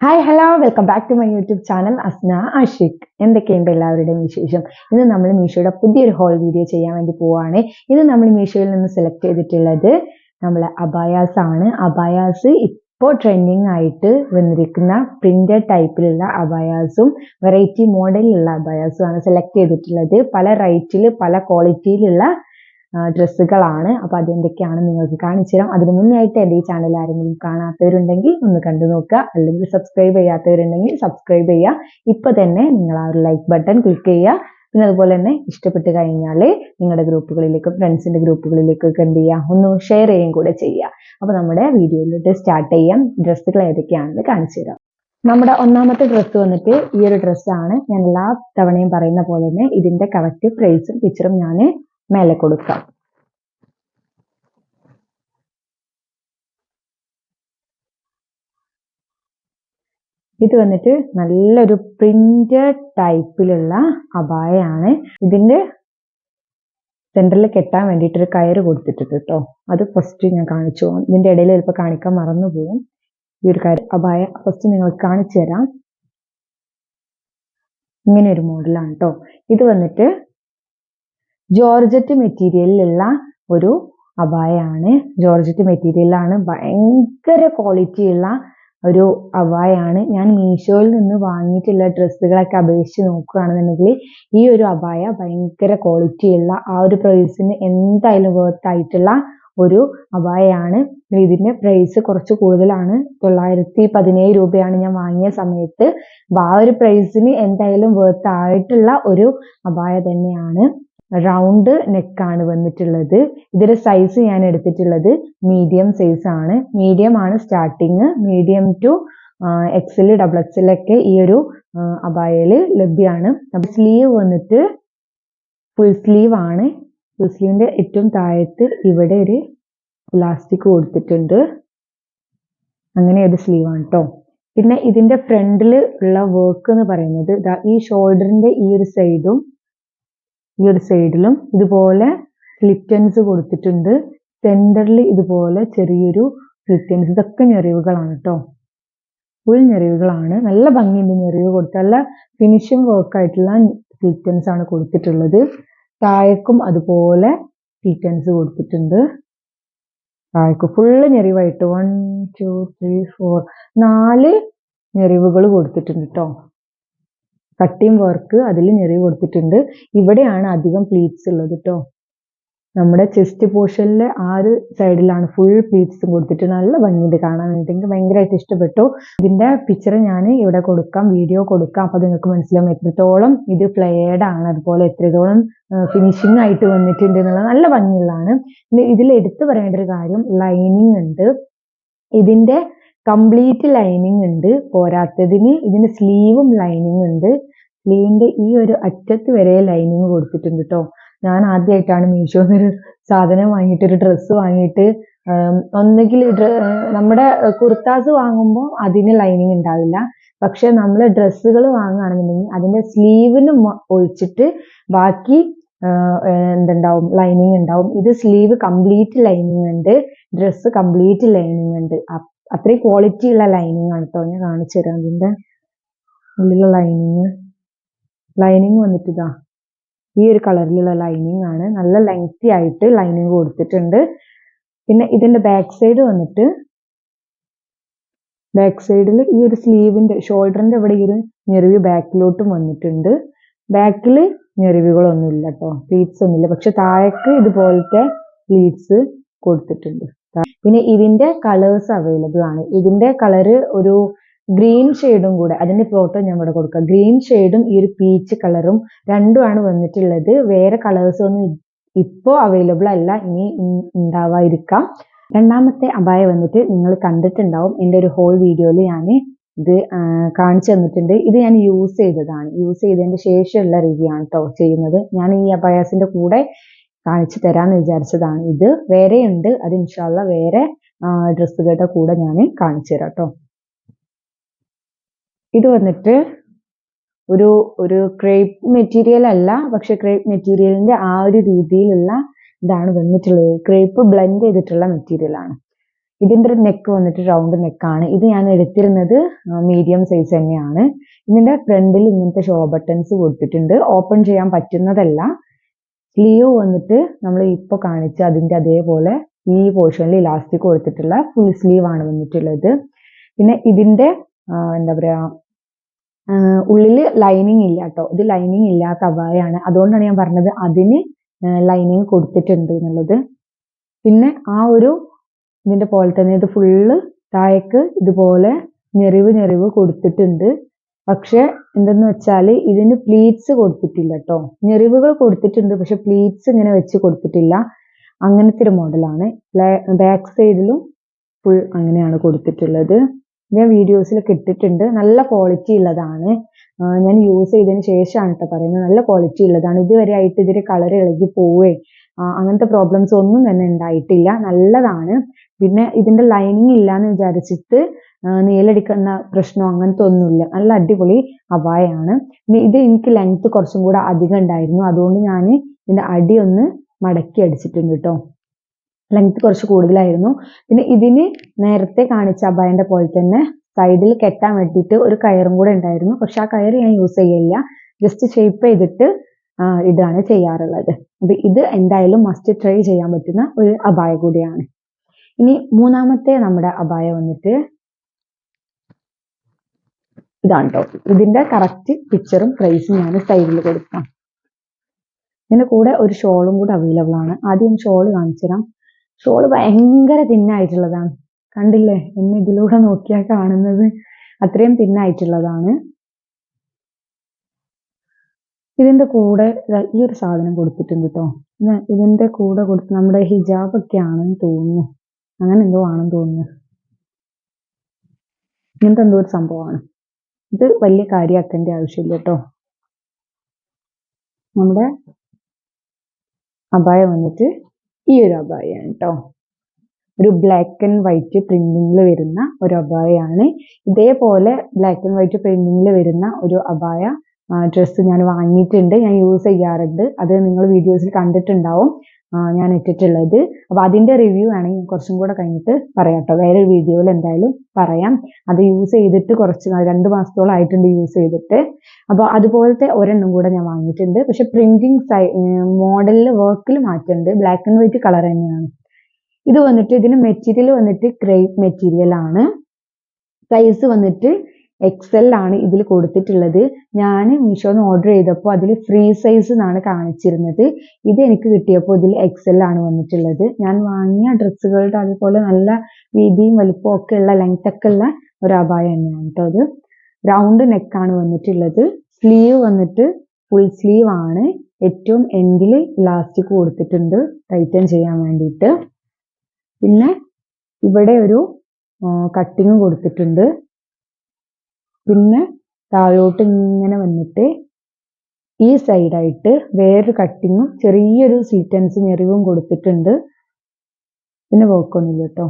Hi hello welcome back to my YouTube channel Asna Ashiq എന്തൊക്കെയുണ്ട് എല്ലാവരുടെയും വിശേഷം? ഇന്ന് നമ്മൾ മീഷോയുടെ പുതിയൊരു ഹോൾ വീഡിയോ ചെയ്യാൻ വേണ്ടി പോവുകയാണ് ഇന്ന് നമ്മൾ മീഷോയിൽ നിന്ന് സെലക്ട് ചെയ്തിട്ടുള്ളത് നമ്മളെ അബായാസ് ആണ്. അബായാസ് ഇപ്പോൾ ട്രെൻഡിങ് ആയിട്ട് വന്നിരിക്കുന്ന പ്രിന്റഡ് ടൈപ്പിലുള്ള അബായാസും വെറൈറ്റി മോഡലിലുള്ള അബായാസും ആണ് സെലക്ട് ചെയ്തിട്ടുള്ളത്. പല റേറ്റിൽ പല ക്വാളിറ്റിയിലുള്ള ഡ്രസ്സുകളാണ്. അപ്പോൾ അതെന്തൊക്കെയാണ് നിങ്ങൾക്ക് കാണിച്ചു തരാം. അതിന് മുന്നേ ആയിട്ട് എന്റെ ഈ ചാനൽ ആരെങ്കിലും കാണാത്തവരുണ്ടെങ്കിൽ ഒന്ന് കണ്ടു നോക്കുക. അല്ലെങ്കിൽ സബ്സ്ക്രൈബ് ചെയ്യാത്തവരുണ്ടെങ്കിൽ സബ്സ്ക്രൈബ് ചെയ്യുക. ഇപ്പോൾ തന്നെ നിങ്ങൾ ആ ഒരു ലൈക്ക് ബട്ടൺ ക്ലിക്ക് ചെയ്യുക. പിന്നെ അതുപോലെ തന്നെ ഇഷ്ടപ്പെട്ട് കഴിഞ്ഞാൽ നിങ്ങളുടെ ഗ്രൂപ്പുകളിലേക്കും ഫ്രണ്ട്സിന്റെ ഗ്രൂപ്പുകളിലേക്കൊക്കെ എന്ത് ചെയ്യുക? ഒന്ന് ഷെയർ ചെയ്യുകയും കൂടെ ചെയ്യുക. അപ്പോൾ നമ്മുടെ വീഡിയോയിലോട്ട് സ്റ്റാർട്ട് ചെയ്യാം. ഡ്രസ്സുകൾ ഏതൊക്കെയാണെന്ന് കാണിച്ചു തരാം. നമ്മുടെ ഒന്നാമത്തെ ഡ്രസ്സ് വന്നിട്ട് ഈ ഒരു ഡ്രസ്സാണ് ഞാൻ എല്ലാ തവണയും പറയുന്ന പോലെ തന്നെ ഇതിന്റെ കറക്റ്റ് പ്രൈസും പിക്ചറും ഞാൻ മേലെ കൊടുക്കാം. ഇത് വന്നിട്ട് നല്ലൊരു പ്രിന്റഡ് ടൈപ്പിലുള്ള അബായയാണ്. ഇതിന്റെ സെന്ററിൽ കെട്ടാൻ വേണ്ടിയിട്ട് ഒരു കയറ് കൊടുത്തിട്ടുണ്ട് കേട്ടോ. അത് ഫസ്റ്റ് ഞാൻ കാണിച്ചു പോകും ഇതിന്റെ ഇടയിൽ ചിലപ്പോൾ കാണിക്കാൻ മറന്നു പോകും. ഈ ഒരു കയറ് അബായ ഫസ്റ്റ് നിങ്ങൾക്ക് കാണിച്ചു തരാം. ഇങ്ങനെ ഒരു മോഡലാണ് കേട്ടോ. ഇത് വന്നിട്ട് ജോർജറ്റ് മെറ്റീരിയലിലുള്ള ഒരു അബായാണ് ജോർജറ്റ് മെറ്റീരിയലാണ് ഭയങ്കര ക്വാളിറ്റിയുള്ള ഒരു അബായാണ് ഞാൻ മീഷോയിൽ നിന്ന് വാങ്ങിയിട്ടുള്ള ഡ്രസ്സുകളൊക്കെ അപേക്ഷിച്ച് നോക്കുകയാണെന്നുണ്ടെങ്കിൽ ഈ ഒരു അബായ ഭയങ്കര ക്വാളിറ്റിയുള്ള ആ ഒരു പ്രൈസിന് എന്തായാലും വർത്ത് ആയിട്ടുള്ള ഒരു അബായയാണ് ഇതിന്റെ പ്രൈസ് കുറച്ച് കൂടുതലാണ്. തൊള്ളായിരത്തി പതിനേഴ് രൂപയാണ് ഞാൻ വാങ്ങിയ സമയത്ത്. ആ ഒരു പ്രൈസിന് എന്തായാലും വർത്ത് ആയിട്ടുള്ള ഒരു അബായ തന്നെയാണ്. റൗണ്ട് നെക്കാണ് വന്നിട്ടുള്ളത്. ഇതിന്റെ സൈസ് ഞാൻ എടുത്തിട്ടുള്ളത് മീഡിയം സൈസ് ആണ്. മീഡിയം ആണ് starting medium to XL double XL ഒക്കെ ഈ ഒരു അബായയിൽ ലഭ്യമാണ് സ്ലീവ് വന്നിട്ട് ഫുൾ സ്ലീവ് ആണ്. ഫുൾ സ്ലീവിന്റെ ഏറ്റവും താഴത്ത് ഇവിടെ ഒരു പ്ലാസ്റ്റിക് കൊടുത്തിട്ടുണ്ട്. അങ്ങനെ ഒരു സ്ലീവാണ് കേട്ടോ പിന്നെ ഇതിന്റെ ഫ്രണ്ടിൽ ഉള്ള വർക്ക് എന്ന് പറയുന്നത് ഈ ഷോൾഡറിന്റെ ഈ ഒരു സൈഡും ഈ ഒരു സൈഡിലും ഇതുപോലെ സ്ലിറ്റൻസ് കൊടുത്തിട്ടുണ്ട്. സെന്ററിൽ ഇതുപോലെ ചെറിയൊരു സ്ലിറ്റൻസ് ഇതൊക്കെ ഞെറിവുകളാണ് കേട്ടോ ഫുൾ ഞെറിവുകളാണ്. നല്ല ഭംഗിയുണ്ട് ഞെറിവ് കൊടുത്ത്. നല്ല ഫിനിഷിംഗ് വർക്ക് ആയിട്ടുള്ള സ്ലിറ്റൻസ് ആണ് കൊടുത്തിട്ടുള്ളത്. താഴേക്കും അതുപോലെ സ്ലിറ്റൻസ് കൊടുത്തിട്ടുണ്ട്. താഴേക്ക് ഫുള്ള് ഞെറിവായിട്ട്. വൺ ടു ത്രീ ഫോർ നാല് ഞെറിവുകൾ കൊടുത്തിട്ടുണ്ട് കേട്ടോ കട്ടിങ് വർക്ക് അതിൽ ഞെറിവ് കൊടുത്തിട്ടുണ്ട്. ഇവിടെയാണ് അധികം പ്ലീറ്റ്സ് ഉള്ളത് കേട്ടോ നമ്മുടെ ചെസ്റ്റ് പോർഷനിലെ ആ ഒരു സൈഡിലാണ് ഫുൾ പ്ലീറ്റ്സും കൊടുത്തിട്ട് നല്ല ഭംഗിയുണ്ട് കാണാൻ. വേണ്ടി എനിക്ക് ഭയങ്കരമായിട്ട് ഇഷ്ടപ്പെട്ടു. ഇതിന്റെ പിക്ചർ ഞാൻ ഇവിടെ കൊടുക്കാം വീഡിയോ കൊടുക്കാം. അപ്പോൾ നിങ്ങൾക്ക് മനസ്സിലാവും എത്രത്തോളം ഇത് ഫ്ലെയർഡ് ആണ്. അതുപോലെ എത്രത്തോളം ഫിനിഷിംഗ് ആയിട്ട് വന്നിട്ടുണ്ട് എന്നുള്ളത് നല്ല ഭംഗിയുള്ളതാണ്. ഇതിൽ എടുത്തു പറയേണ്ട ഒരു കാര്യം ലൈനിങ് ഉണ്ട്. ഇതിന്റെ കംപ്ലീറ്റ് ലൈനിങ് ഉണ്ട്. പോരാത്തതിന് ഇതിന്റെ സ്ലീവും ലൈനിങ് ഉണ്ട്. സ്ലീവിന്റെ ഈ ഒരു അറ്റത്ത് വരെ ലൈനിങ് കൊടുത്തിട്ടുണ്ട് കേട്ടോ ഞാൻ ആദ്യമായിട്ടാണ് മീഷോന്ന് ഒരു സാധനം വാങ്ങിയിട്ട് ഒരു ഡ്രസ്സ് വാങ്ങിയിട്ട് ഒന്നുകിൽ നമ്മുടെ കുർത്താസ് വാങ്ങുമ്പോൾ അതിന് ലൈനിങ് ഉണ്ടാവില്ല. പക്ഷെ നമ്മൾ ഡ്രസ്സുകൾ വാങ്ങുകയാണെന്നുണ്ടെങ്കിൽ അതിന്റെ സ്ലീവിന് ഒഴിച്ചിട്ട് ബാക്കി എന്തുണ്ടാവും? ലൈനിങ് ഉണ്ടാവും. ഇത് സ്ലീവ് കംപ്ലീറ്റ് ലൈനിങ് ഉണ്ട്. ഡ്രസ്സ് കംപ്ലീറ്റ് ലൈനിങ് ഉണ്ട്. അത്രയും ക്വാളിറ്റി ഉള്ള ലൈനിങ് ആണ് കേട്ടോ ഞാൻ കാണിച്ചു തരാം അതിന്റെ ഉള്ളിലുള്ള ലൈനിങ് ലൈനിങ് വന്നിട്ട് ഇതാ ഈ ഒരു കളറിലുള്ള ലൈനിങ് ആണ്. നല്ല ലെങ്തി ആയിട്ട് ലൈനിങ് കൊടുത്തിട്ടുണ്ട്. പിന്നെ ഇതിന്റെ ബാക്ക് സൈഡ് വന്നിട്ട് ബാക്ക് സൈഡിൽ ഈ ഒരു സ്ലീവിന്റെ ഷോൾഡറിന്റെ ഇവിടെ ഈ ഒരു ഞെറിവ് ബാക്കിലോട്ടും വന്നിട്ടുണ്ട്. ബാക്കിൽ ഞെറിവുകളൊന്നുമില്ല കേട്ടോ പ്ലീറ്റ്സ് ഒന്നുമില്ല. പക്ഷെ താഴേക്ക് ഇതുപോലത്തെ പ്ലീറ്റ്സ് കൊടുത്തിട്ടുണ്ട്. പിന്നെ ഇതിന്റെ കളേഴ്സ് അവൈലബിൾ ആണ്. ഇതിന്റെ കളറ് ഒരു ഗ്രീൻ ഷെയ്ഡും കൂടെ അതിന്റെ ഫോട്ടോ ഞാൻ ഇവിടെ കൊടുക്കാം. ഗ്രീൻ ഷെയ്ഡും ഈ ഒരു പീച്ച് കളറും രണ്ടുമാണ് വന്നിട്ടുള്ളത്. വേറെ കളേഴ്സ് ഒന്നും ഇപ്പോ അവൈലബിൾ അല്ല ഇനി ഉണ്ടാവാതിരിക്കാം രണ്ടാമത്തെ അബായ വന്നിട്ട് നിങ്ങൾ കണ്ടിട്ടുണ്ടാവും എന്റെ ഒരു ഹോൾ വീഡിയോയിൽ ഞാൻ ഇത് കാണിച്ചു തന്നിട്ടുണ്ട്. ഇത് ഞാൻ യൂസ് ചെയ്തതാണ്. യൂസ് ചെയ്തതിന് ശേഷമുള്ള റിവ്യൂ ആണ് കേട്ടോ ചെയ്യുന്നത്. ഞാൻ ഈ അബായാസിന്റെ കൂടെ കാണിച്ചു തരാമെന്ന് വിചാരിച്ചതാണ് ഇത്. വേറെയുണ്ട് അത് ഇൻഷാല്ല വേറെ ഡ്രസ്സുകളുടെ കൂടെ ഞാൻ കാണിച്ചു തരാം കേട്ടോ ഇത് വന്നിട്ട് ഒരു ഒരു ക്രേപ്പ് മെറ്റീരിയൽ അല്ല പക്ഷെ ക്രേപ്പ് മെറ്റീരിയലിന്റെ ആ ഒരു രീതിയിലുള്ള ഇതാണ് വന്നിട്ടുള്ളത്. ക്രേപ്പ് ബ്ലെൻഡ് ചെയ്തിട്ടുള്ള മെറ്റീരിയൽ ആണ്. ഇതിന്റെ ഒരു നെക്ക് വന്നിട്ട് റൗണ്ട് നെക്കാണ് ഇത് ഞാൻ എടുത്തിരുന്നത് മീഡിയം സൈസ് തന്നെയാണ്. ഇതിന്റെ ഫ്രണ്ടിൽ ഇങ്ങനത്തെ ഷോ ബട്ടൺസ് കൊടുത്തിട്ടുണ്ട്. ഓപ്പൺ ചെയ്യാൻ പറ്റുന്നതല്ല. സ്ലീവ് വന്നിട്ട് നമ്മൾ ഇപ്പോൾ കാണിച്ച അതിന്റെ അതേപോലെ ഈ പോർഷനിൽ ഇലാസ്റ്റിക് കൊടുത്തിട്ടുള്ള ഫുൾ സ്ലീവ് ആണ് വന്നിട്ടുള്ളത്. പിന്നെ ഇതിന്റെ ആ, എന്താ പറയാ ഉള്ളിൽ ലൈനിങ് ഇല്ല കേട്ടോ ഇത് ലൈനിങ് ഇല്ലാത്ത അവായാണ് അതുകൊണ്ടാണ് ഞാൻ പറഞ്ഞത് അതിന് ലൈനിങ് കൊടുത്തിട്ടുണ്ട് എന്നുള്ളത്. പിന്നെ ആ ഒരു ഇതിന്റെ പോലെ തന്നെ ഇത് ഫുള്ള് താഴേക്ക് ഇതുപോലെ ഞെറിവ് ഞെറിവ് കൊടുത്തിട്ടുണ്ട്. പക്ഷെ എന്തെന്ന് വെച്ചാൽ ഇതിന് പ്ലീറ്റ്സ് കൊടുത്തിട്ടില്ല കേട്ടോ ഞെറിവുകൾ കൊടുത്തിട്ടുണ്ട് പക്ഷെ പ്ലീറ്റ്സ് ഇങ്ങനെ വെച്ച് കൊടുത്തിട്ടില്ല. അങ്ങനത്തെ ഒരു മോഡലാണ് ബാക്ക് സൈഡിലും ഫുൾ അങ്ങനെയാണ് കൊടുത്തിട്ടുള്ളത്. ഞാൻ വീഡിയോസിലൊക്കെ ഇട്ടിട്ടുണ്ട്. നല്ല ക്വാളിറ്റി ഉള്ളതാണ്. ഞാൻ യൂസ് ചെയ്തതിന് ശേഷമാണ് കേട്ടോ പറയുന്നത്. നല്ല ക്വാളിറ്റി ഉള്ളതാണ്. ഇതുവരെ ആയിട്ട് ഇതിന്റെ കളർ ഇളകി പോവേ. അങ്ങനത്തെ പ്രോബ്ലംസ് ഒന്നും തന്നെ ഉണ്ടായിട്ടില്ല. നല്ലതാണ്. പിന്നെ ഇതിന്റെ ലൈനിങ് ഇല്ലാന്ന് വിചാരിച്ചിട്ട് നീലടിക്കുന്ന പ്രശ്നം അങ്ങനത്തെ ഒന്നുമില്ല. നല്ല അടിപൊളി പിന്നെ ഇത് എനിക്ക് ലെങ്ത് കുറച്ചും കൂടെ അധികം ഉണ്ടായിരുന്നു. അതുകൊണ്ട് ഞാൻ ഇതിന്റെ അടി ഒന്ന് മടക്കി അടിച്ചിട്ടുണ്ട് കേട്ടോ ലെങ്ത് കുറച്ച് കൂടുതലായിരുന്നു. പിന്നെ ഇതിന് നേരത്തെ കാണിച്ച അബായന്റെ പോലെ തന്നെ സൈഡിൽ കെട്ടാൻ വേണ്ടിയിട്ട് ഒരു കയറും കൂടെ ഉണ്ടായിരുന്നു. പക്ഷെ ആ കയർ ഞാൻ യൂസ് ചെയ്യില്ല ജസ്റ്റ് ഷേപ്പ് ചെയ്തിട്ട് ഇതാണ് ചെയ്യാറുള്ളത്. അപ്പൊ ഇത് എന്തായാലും മസ്റ്റ് ട്രൈ ചെയ്യാൻ പറ്റുന്ന ഒരു അബായ കൂടിയാണ്. ഇനി മൂന്നാമത്തെ നമ്മുടെ അബായ വന്നിട്ട് ഇതാണ് കേട്ടോ ഇതിന്റെ കറക്റ്റ് പിക്ചറും പ്രൈസും ഞാൻ സൈഡിൽ കൊടുക്കാം. ഇതിന്റെ കൂടെ ഒരു ഷോളും കൂടെ അവൈലബിൾ ആണ്. ആദ്യം ഷോൾ കാണിച്ചു തരാം ഷോൾ ഭയങ്കര തിന്നായിട്ടുള്ളതാണ്. കണ്ടില്ലേ? എന്നെ ഇതിലൂടെ നോക്കിയാൽ കാണുന്നത്. അത്രയും തിന്നായിട്ടുള്ളതാണ്. ഇതിന്റെ കൂടെ ഈ ഒരു സാധനം കൊടുത്തിട്ടുണ്ട് കേട്ടോ ഇതിന്റെ കൂടെ കൊടുത്ത് നമ്മുടെ ഹിജാബ് ഒക്കെ ആണെന്ന് തോന്നുന്നു. അങ്ങനെ എന്തോ ആണെന്ന് തോന്നുന്നു. ഇങ്ങനത്തെ എന്തോ ഒരു സംഭവമാണ്. ഇത് വലിയ കാര്യമാക്കേണ്ട ആവശ്യമില്ല കേട്ടോ നമ്മുടെ അപായം വന്നിട്ട് ഈ ഒരു അബായാണ് കേട്ടോ ഒരു ബ്ലാക്ക് ആൻഡ് വൈറ്റ് പ്രിന്റിങ്ങിൽ വരുന്ന ഒരു അബായയാണ് ഇതേപോലെ ബ്ലാക്ക് ആൻഡ് വൈറ്റ് പ്രിന്റിങ്ങിൽ വരുന്ന ഒരു അബായ ഡ്രസ്സ് ഞാൻ വാങ്ങിയിട്ടുണ്ട് ഞാൻ യൂസ് ചെയ്യാറുണ്ട്. അത് നിങ്ങൾ വീഡിയോസിൽ കണ്ടിട്ടുണ്ടാവും. ഞാൻ ഇട്ടിട്ടുള്ളത്. അപ്പൊ അതിന്റെ റിവ്യൂ ആണെങ്കിൽ കുറച്ചും കൂടെ കഴിഞ്ഞിട്ട് പറയാം കേട്ടോ വേറൊരു വീഡിയോയിൽ എന്തായാലും പറയാം. അത് യൂസ് ചെയ്തിട്ട് കുറച്ച് രണ്ട് മാസത്തോളം ആയിട്ടുണ്ട് യൂസ് ചെയ്തിട്ട്. അപ്പോൾ അതുപോലത്തെ ഒരെണ്ണം കൂടെ ഞാൻ വാങ്ങിയിട്ടുണ്ട്. പക്ഷെ പ്രിന്റിങ് സൈ മോഡലിൽ വർക്കിൽ മാറ്റമുണ്ട്. ബ്ലാക്ക് ആൻഡ് വൈറ്റ് കളർ തന്നെയാണ്. ഇത് വന്നിട്ട് ഇതിന് മെറ്റീരിയൽ വന്നിട്ട് ക്രേപ്പ് മെറ്റീരിയൽ ആണ്. സൈസ് വന്നിട്ട് എക്സൽ ആണ് ഇതിൽ കൊടുത്തിട്ടുള്ളത്. ഞാൻ മീഷോന്ന് ഓർഡർ ചെയ്തപ്പോൾ അതിൽ ഫ്രീ സൈസ് എന്നാണ് കാണിച്ചിരുന്നത്. ഇത് എനിക്ക് കിട്ടിയപ്പോൾ ഇതിൽ എക്സൽ ആണ് വന്നിട്ടുള്ളത്. ഞാൻ വാങ്ങിയ ഡ്രസ്സുകളുടെ അതുപോലെ നല്ല വീതിയും വലുപ്പവും ഒക്കെ ഉള്ള ലെങ്ത് ഒക്കെ ഉള്ള ഒരു അപായ തന്നെയാണ് കേട്ടോ അത് റൗണ്ട് നെക്കാണ് വന്നിട്ടുള്ളത്. സ്ലീവ് വന്നിട്ട് ഫുൾ സ്ലീവ് ആണ്. ഏറ്റവും എൻഡിൽ ഇലാസ്റ്റിക് കൊടുത്തിട്ടുണ്ട്. ടൈറ്റൻ ചെയ്യാൻ വേണ്ടിയിട്ട്. പിന്നെ ഇവിടെ ഒരു കട്ടിങ് കൊടുത്തിട്ടുണ്ട്. പിന്നെ താഴോട്ട് ഇങ്ങനെ വന്നിട്ട് ഈ സൈഡായിട്ട് വേറൊരു കട്ടിങ്ങും ചെറിയൊരു സീറ്റൻസ് ഞെറിവും കൊടുത്തിട്ടുണ്ട്. പിന്നെ വർക്കൊന്നുമില്ല കേട്ടോ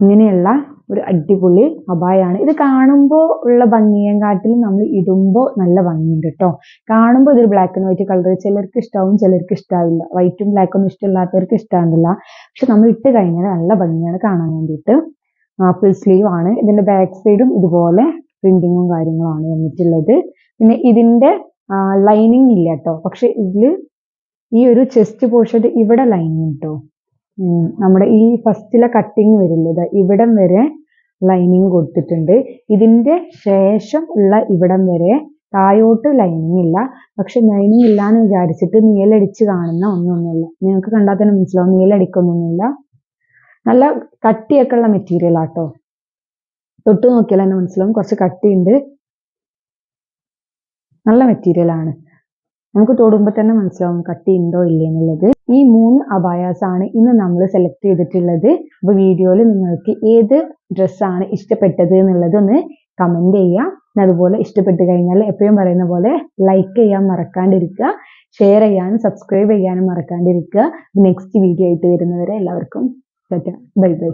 ഇങ്ങനെയുള്ള ഒരു അടിപൊളി അബായാണ് ഇത് കാണുമ്പോൾ ഉള്ള ഭംഗിയെക്കാട്ടിലും നമ്മൾ ഇടുമ്പോൾ നല്ല ഭംഗിയുണ്ട് കേട്ടോ കാണുമ്പോൾ ഇതൊരു ബ്ലാക്ക് ആൻഡ് വൈറ്റ് കളർ ചിലർക്ക് ഇഷ്ടാവും ചിലർക്ക് ഇഷ്ടാവില്ല. വൈറ്റും ബ്ലാക്കും ഇഷ്ടമില്ലാത്തവർക്ക് ഇഷ്ടാവില്ല. പക്ഷെ നമ്മൾ ഇട്ട് കഴിഞ്ഞാൽ നല്ല ഭംഗിയാണ് കാണാൻ വേണ്ടിയിട്ട്. ആപ്പിൾ സ്ലീവ് ആണ്. ഇതിന്റെ ബാക്ക് സൈഡും ഇതുപോലെ പ്രിന്റിങ്ങും കാര്യങ്ങളാണ് വന്നിട്ടുള്ളത്. പിന്നെ ഇതിന്റെ ലൈനിങ് ഇല്ല കേട്ടോ പക്ഷെ ഇതിൽ ഈ ഒരു ചെസ്റ്റ് പോർഷൻ ഇവിടെ ലൈനിങ് കേട്ടോ നമ്മുടെ ഈ ഫസ്റ്റിലെ കട്ടിങ് വരുന്നത് ഇവിടം വരെ ലൈനിങ് കൊടുത്തിട്ടുണ്ട്. ഇതിന്റെ ശേഷം ഉള്ള ഇവിടം വരെ തായോട്ട് ലൈനിങ് ഇല്ല. പക്ഷെ ലൈനിങ് ഇല്ല എന്ന് വിചാരിച്ചിട്ട് നീലടിച്ച് കാണുന്ന ഒന്നൊന്നുമില്ല. നിങ്ങൾക്ക് കണ്ടാൽ തന്നെ മനസ്സിലാവും. നീലടിക്കൊന്നൊന്നുമില്ല. നല്ല കട്ടിയൊക്കെ ഉള്ള മെറ്റീരിയൽ ആട്ടോ തൊട്ട് നോക്കിയാൽ തന്നെ മനസ്സിലാവും. കുറച്ച് കട്ടിയുണ്ട്. നല്ല മെറ്റീരിയൽ ആണ്. നമുക്ക് തൊടുമ്പോൾ തന്നെ മനസ്സിലാവും കട്ടി ഉണ്ടോ ഇല്ലേ എന്നുള്ളത്. ഈ മൂന്ന് അബായാസ് ആണ് ഇന്ന് നമ്മൾ സെലക്ട് ചെയ്തിട്ടുള്ളത്. അപ്പൊ വീഡിയോയിൽ നിങ്ങൾക്ക് ഏത് ഡ്രസ്സാണ് ഇഷ്ടപ്പെട്ടത് എന്നുള്ളത് ഒന്ന് കമന്റ് ചെയ്യാം. അതുപോലെ ഇഷ്ടപ്പെട്ടു കഴിഞ്ഞാൽ എപ്പോഴും പറയുന്ന പോലെ ലൈക്ക് ചെയ്യാൻ മറക്കാണ്ടിരിക്കുക. ഷെയർ ചെയ്യാനും സബ്സ്ക്രൈബ് ചെയ്യാനും മറക്കാണ്ടിരിക്കുക. നെക്സ്റ്റ് വീഡിയോ ആയിട്ട് വരുന്നവരെ എല്ലാവർക്കും ബൈ ബൈ